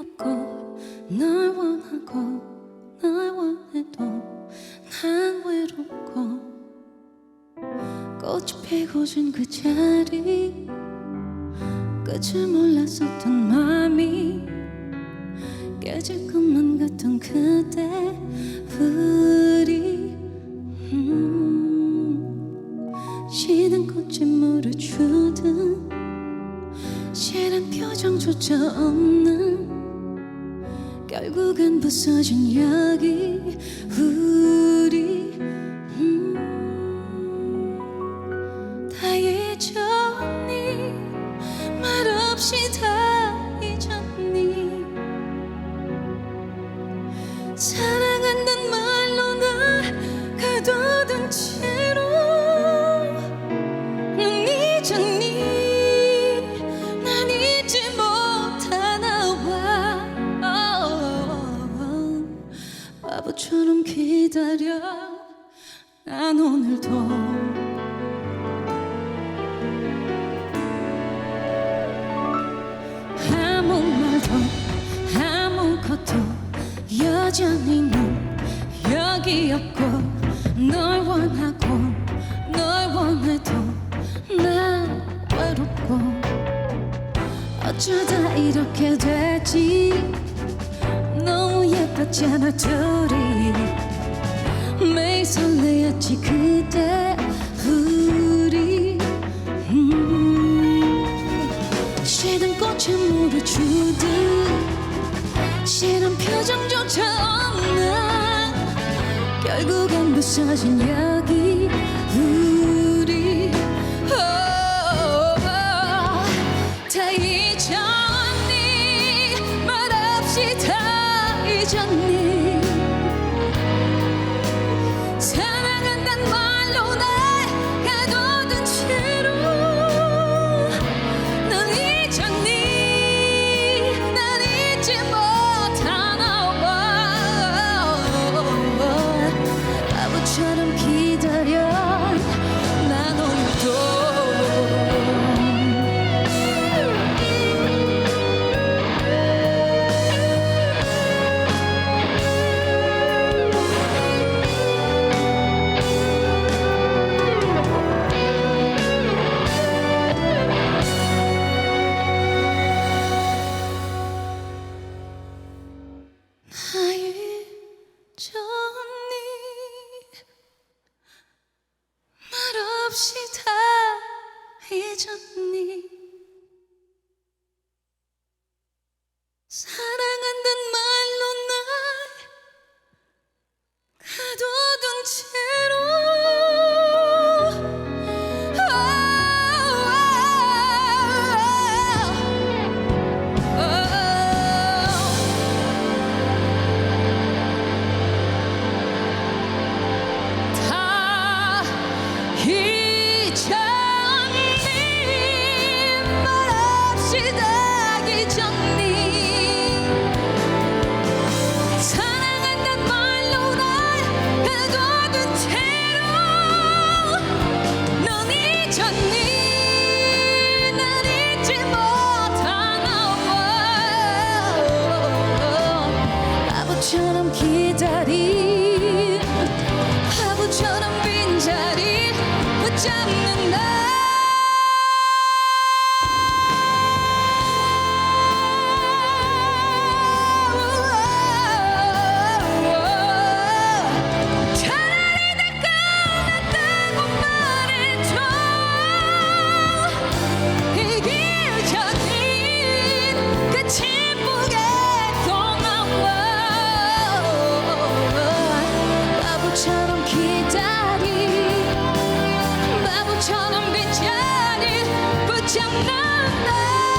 없고 널 원하고 널 원해도 난 외롭고 꽃이 피고 진 그 자리 끝을 몰랐었던 마음이 깨질 것만 같던 그대 우리 음, 시든 꽃에 물을 주듯 실한 표정조차 없는 결국엔 부서진 여기 우리 음, 다 잊었니? 말없이 다 잊었니? 사랑한단 말로 날 가둬둔 채로 바보처럼 기다려. 난 오늘도 아무 말도 아무것도 여전히 넌 여기 없고 널 원하고 널 원해도 난 외롭고 어쩌다 이렇게 됐지? 너 무 예뻤잖아 둘이. 매일 설레었지 그때 우리. 음, 시든 꽃에 물을 주듯 싫은 표정조차 없는 결국엔 부서진 여기. 우리 다잊 바보처럼 기다림 바보처럼 빈자리 붙잡는다 love.